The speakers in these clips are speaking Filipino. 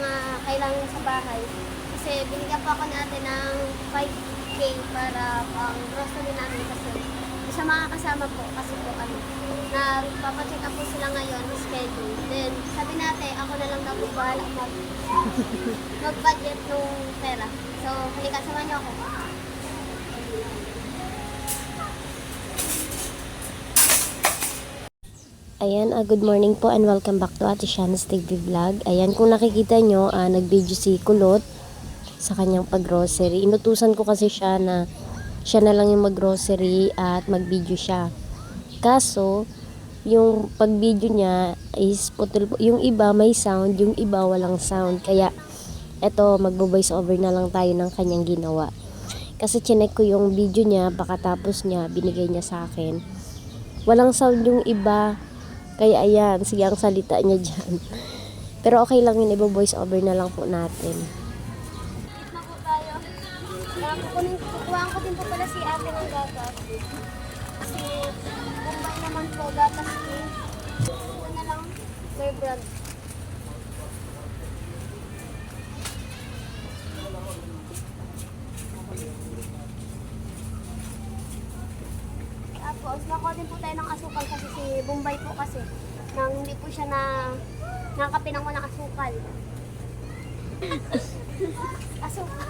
mga kailangan sa bahay. Kasi binigyan po ako natin ng 5K para pang grocery namin kasi sa mga kasama po kasi po ano, nagpapacheck up po sila ngayon schedule. Then sabi natin, ako na lang daw po bahala mag mag-budget ng pera. So, halika, samahan niyo ako. Ayan, ah, good morning po and welcome back to Ate Shana's TV Vlog. Ayan, kung nakikita nyo, ah, nag-video si Kulot sa kanyang pag-grocery. Inutusan ko kasi siya na siya na lang yung mag-grocery at mag-video siya. Kaso, yung pag-video niya is putol yung iba may sound, yung iba walang sound. Kaya, eto, magbo-voice over na lang tayo ng kanyang ginawa. Kasi chinek ko yung video niya, baka tapos niya, binigay niya sa akin. Walang sound yung iba, kaya ayan, sige ang salita niya dyan. Pero okay lang yun, ibo-voice over na lang po natin. Na tayo. Uh, kukunin, kukuhaan ko din po pala si ate ng gatas. Kasi, Bombay naman po, gatas ni. Ito na lang, may brand. Tapos, nakuha din po tayo ng asukal kasi si Bombay po kasi. Nang hindi po siya na nakakapinang mo ng asukal. Asukal.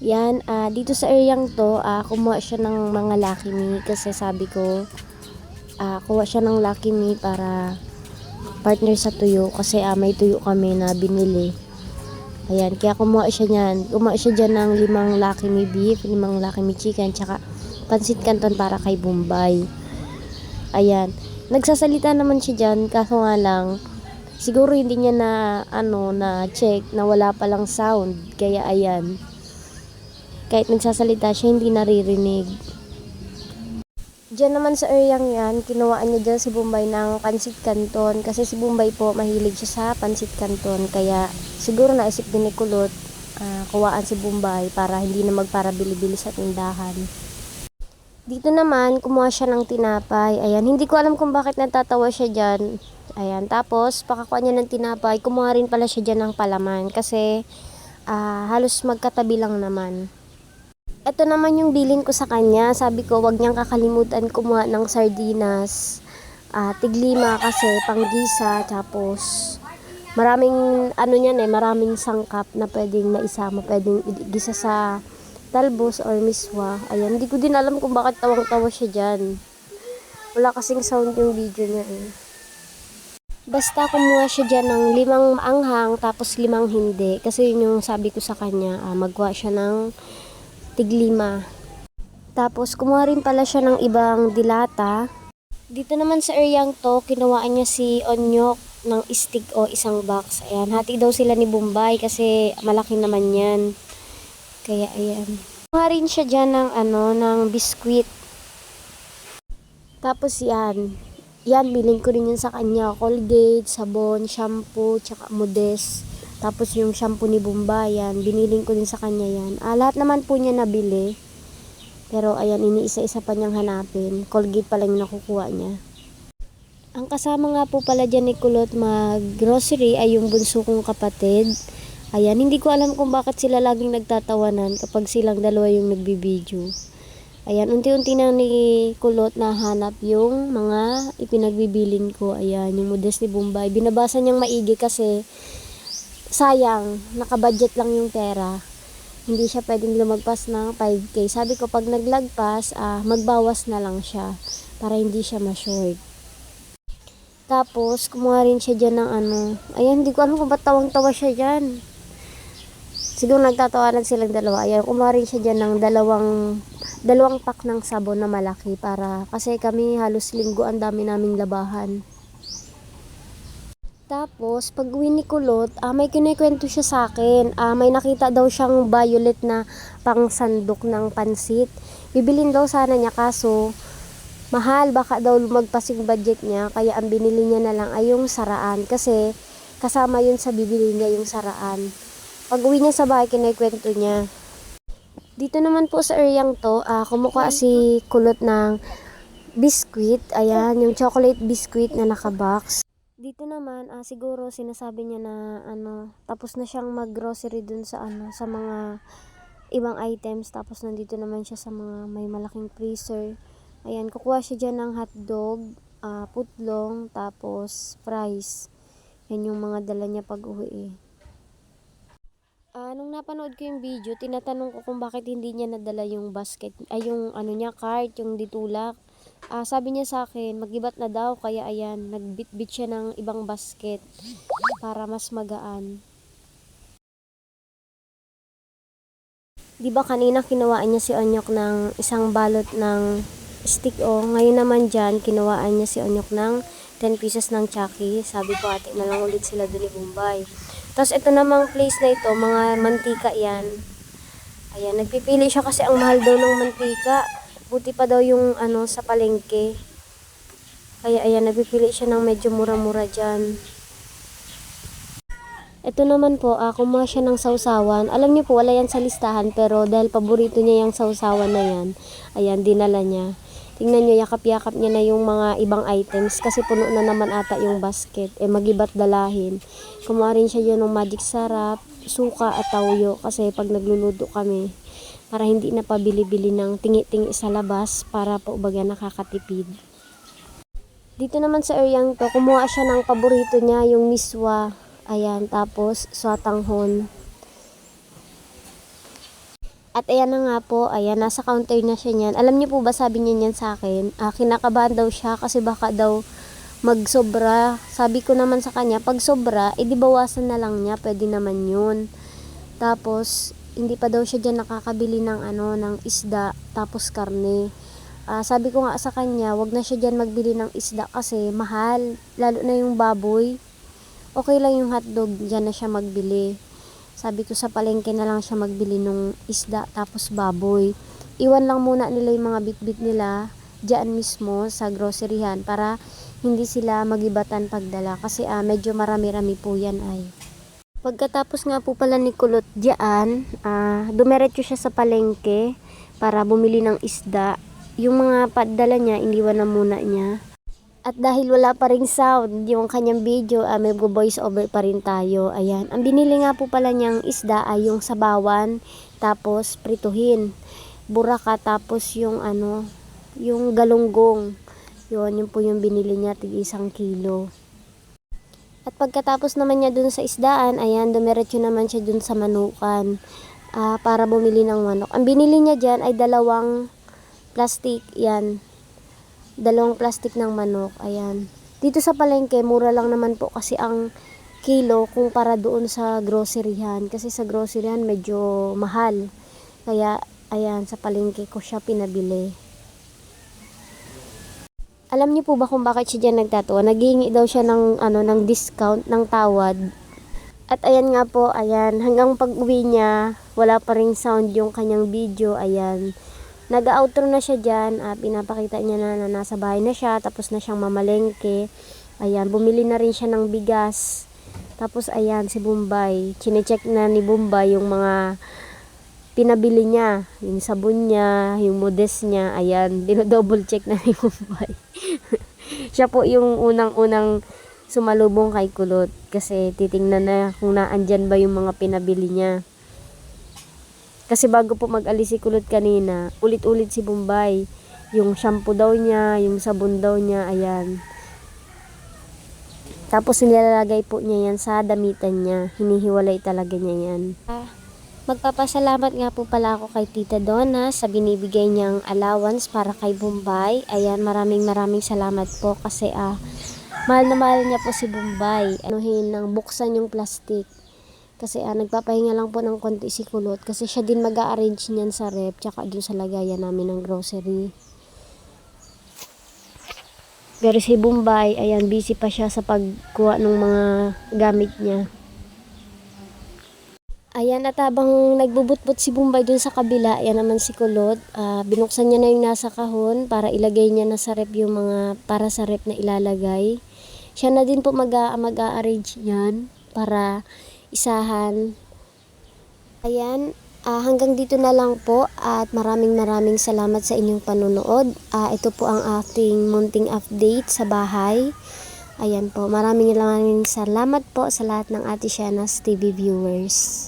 Yan, ah, dito sa areang to, ah, kumuha siya ng mga Lucky Me kasi sabi ko, ah, kuha siya ng Lucky Me para partner sa tuyo kasi ah, may tuyo kami na binili. Ayan, kaya kumuha siya niyan. Kumuha siya dyan ng limang Lucky Me beef, limang Lucky Me chicken, tsaka pansit canton para kay Bombay. Ayan, nagsasalita naman siya dyan, kaso nga lang, siguro hindi niya na, ano, na check na wala palang sound. Kaya ayan, kahit nagsasalita siya, hindi naririnig. Diyan naman sa areang yan, kinuhaan niya dyan si Bombay ng pansit canton. Kasi si Bombay po, mahilig siya sa pansit canton. Kaya siguro naisip din ni Kulot, ah, kuwaan si Bombay para hindi na magparabili-bili sa tindahan. Dito naman, kumuha siya ng tinapay. Ayan, hindi ko alam kung bakit natatawa siya dyan. Ayan, tapos, pakakuha niya ng tinapay, kumuha rin pala siya dyan ng palaman. Kasi, ah, halos magkatabi lang naman. Ito naman yung bilin ko sa kanya. Sabi ko, wag niyang kakalimutan kumuha ng sardinas. ah tiglima kasi panggisa. Tapos, maraming, ano niyan eh, maraming sangkap na pwedeng maisama. Pwedeng gisa sa talbos or miswa. Ayan, hindi ko din alam kung bakit tawang-tawa siya dyan. Wala kasing sound yung video niya eh. Basta kumuha siya dyan ng limang anghang tapos limang hindi. Kasi yun yung sabi ko sa kanya, ah, magwa siya ng tiglima. Tapos, kumuha rin pala siya ng ibang dilata. Dito naman sa areang to, kinuhaan niya si Onyok ng stick o isang box. Ayan, hati daw sila ni Bombay kasi malaki naman yan. Kaya, ayan. Kumuha rin siya dyan ng, ano, ng biskwit. Tapos yan, yan, bilhin ko rin yun sa kanya. Colgate, sabon, shampoo, tsaka modest. Tapos yung shampoo ni Bombay, yan, biniling ko din sa kanya yan. Ah, lahat naman po niya nabili. Pero ayan, iniisa-isa pa niyang hanapin. Colgate pa lang yung nakukuha niya. Ang kasama nga po pala dyan ni Kulot mag-grocery ay yung bunso kong kapatid. Ayan, hindi ko alam kung bakit sila laging nagtatawanan kapag silang dalawa yung nagbibideo. Ayan, unti-unti na ni Kulot na hanap yung mga ipinagbibilin ko. Ayan, yung modest ni Bombay. Binabasa niyang maigi kasi sayang, nakabudget lang yung pera. Hindi siya pwedeng lumagpas ng 5K. Sabi ko, pag naglagpas, ah, magbawas na lang siya para hindi siya ma-short. Tapos, kumuha rin siya dyan ng ano. Ayan, hindi ko alam kung ba't tawang-tawa siya dyan. Siguro nagtatawanan silang dalawa. Ayan, kumuha rin siya dyan ng dalawang, dalawang pack ng sabon na malaki para, kasi kami halos linggo ang dami naming labahan. Tapos, pag uwi ni Kulot, ah, may kinikwento siya sa akin. Ah, may nakita daw siyang violet na pang sandok ng pansit. Bibilin daw sana niya kaso mahal. Baka daw lumagpas yung budget niya. Kaya ang binili niya na lang ay yung saraan. Kasi kasama yun sa bibili niya yung saraan. Pag uwi niya sa bahay, kinikwento niya. Dito naman po sa areang to, ah, kumukuha si Kulot ng biscuit. Ayan, yung chocolate biscuit na nakabox. Dito naman, ah, siguro sinasabi niya na ano, tapos na siyang mag-grocery dun sa ano, sa mga ibang items. Tapos nandito naman siya sa mga may malaking freezer. Ayan, kukuha siya dyan ng hotdog, ah, putlong, tapos fries. Yan yung mga dala niya pag uwi eh. Ah, nung napanood ko yung video, tinatanong ko kung bakit hindi niya nadala yung basket, ay yung ano niya, cart, yung ditulak. Ah, sabi niya sa akin, magibat na daw, kaya ayan, nagbitbit siya ng ibang basket para mas magaan. Di ba kanina kinawaan niya si Onyok ng isang balot ng stick o ngayon naman dyan kinawaan niya si Onyok ng 10 pieces ng Chucky. Sabi ko ate na lang ulit sila doon ni Bombay. Tapos ito namang place na ito, mga mantika yan. Ayan, nagpipili siya kasi ang mahal daw ng mantika. Buti pa daw yung ano sa palengke. Kaya ayan, nagpipili siya ng medyo mura-mura dyan. Ito naman po, ah, kumuha siya ng sausawan. Alam niyo po, wala yan sa listahan, pero dahil paborito niya yung sausawan na yan, ayan, dinala niya. Tingnan niyo, yakap-yakap niya na yung mga ibang items kasi puno na naman ata yung basket. Eh, magibat dalahin. Kumuha rin siya yun ng magic sarap, suka at tawyo kasi pag nagluluto kami, para hindi na pabili-bili ng tingi-tingi sa labas para po baga nakakatipid. Dito naman sa areang to, kumuha siya ng paborito niya, yung miswa. Ayan, tapos swatanghon. At ayan na nga po, ayan, nasa counter na siya niyan. Alam niyo po ba, sabi niya niyan sa akin, ah, kinakabahan daw siya kasi baka daw magsobra. Sabi ko naman sa kanya, pag sobra, edi bawasan na lang niya, pwede naman yun. Tapos, hindi pa daw siya dyan nakakabili ng ano, ng isda, tapos karne. Ah, sabi ko nga sa kanya, wag na siya dyan magbili ng isda kasi mahal, lalo na yung baboy. Okay lang yung hotdog, dyan na siya magbili. Sabi ko sa palengke na lang siya magbili ng isda tapos baboy. Iwan lang muna nila yung mga bitbit nila dyan mismo sa groceryhan para hindi sila magibatan pagdala kasi ah, medyo marami-rami po yan ay. Pagkatapos nga po pala ni Kulot dyan, ah, dumiretso siya sa palengke para bumili ng isda. Yung mga padala niya, iniwan na muna niya. At dahil wala pa ring sound yung kanyang video, uh, may voice over pa rin tayo. Ayan. Ang binili nga po pala niyang isda ay yung sabawan, tapos prituhin. Buraka, tapos yung ano, yung galunggong. Yun, yun po yung binili niya, tig isang kilo. At pagkatapos naman niya dun sa isdaan, ayan, dumiretso naman siya dun sa manukan ah, para bumili ng manok. Ang binili niya dyan ay dalawang plastic, yan, dalawang plastic ng manok. Ayan. Dito sa palengke, mura lang naman po kasi ang kilo kung para doon sa groceryhan. Kasi sa groceryhan medyo mahal. Kaya, ayan, sa palengke ko siya pinabili. Alam niyo po ba kung bakit siya dyan nagtatawa? Naghihingi daw siya ng, ano, ng discount, ng tawad. At ayan nga po, ayan, hanggang pag uwi niya, wala pa ring sound yung kanyang video, ayan. Nag-outro na siya dyan, ah, pinapakita niya na, na nasa bahay na siya, tapos na siyang mamalengke. Ayan, bumili na rin siya ng bigas. Tapos ayan, si Bombay, chinecheck na ni Bombay yung mga pinabili niya. Yung sabon niya, yung modest niya, ayan, dinodouble check na ni Bombay. siya po yung unang-unang sumalubong kay Kulot kasi titingnan na kung naandyan ba yung mga pinabili niya. Kasi bago po mag-alis si Kulot kanina, ulit-ulit si Bombay. Yung shampoo daw niya, yung sabon daw niya, ayan. Tapos nilalagay po niya yan sa damitan niya. Hinihiwalay talaga niya yan. Magpapasalamat nga po pala ako kay Tita Donna sa binibigay niyang allowance para kay Bombay. Ayan, maraming maraming salamat po kasi ah, mahal na mahal niya po si Bombay. Anuhin nang buksan yung plastic. Kasi ah, nagpapahinga lang po ng konti si Kulot kasi siya din mag arrange niyan sa rep tsaka dun sa lagayan namin ng grocery. Pero si Bombay, ayan, busy pa siya sa pagkuha ng mga gamit niya. Ayan, at habang nagbubutbut si Bombay dun sa kabila, ayan naman si Kulot, ah, binuksan niya na yung nasa kahon para ilagay niya na sa rep yung mga para sa rep na ilalagay. Siya na din po mag- mag-arrange niyan para isahan. Ayan, Ah, hanggang dito na lang po at maraming maraming salamat sa inyong panunood. Ah, ito po ang ating munting update sa bahay. Ayan po, maraming maraming salamat po sa lahat ng Ate Shana's TV viewers.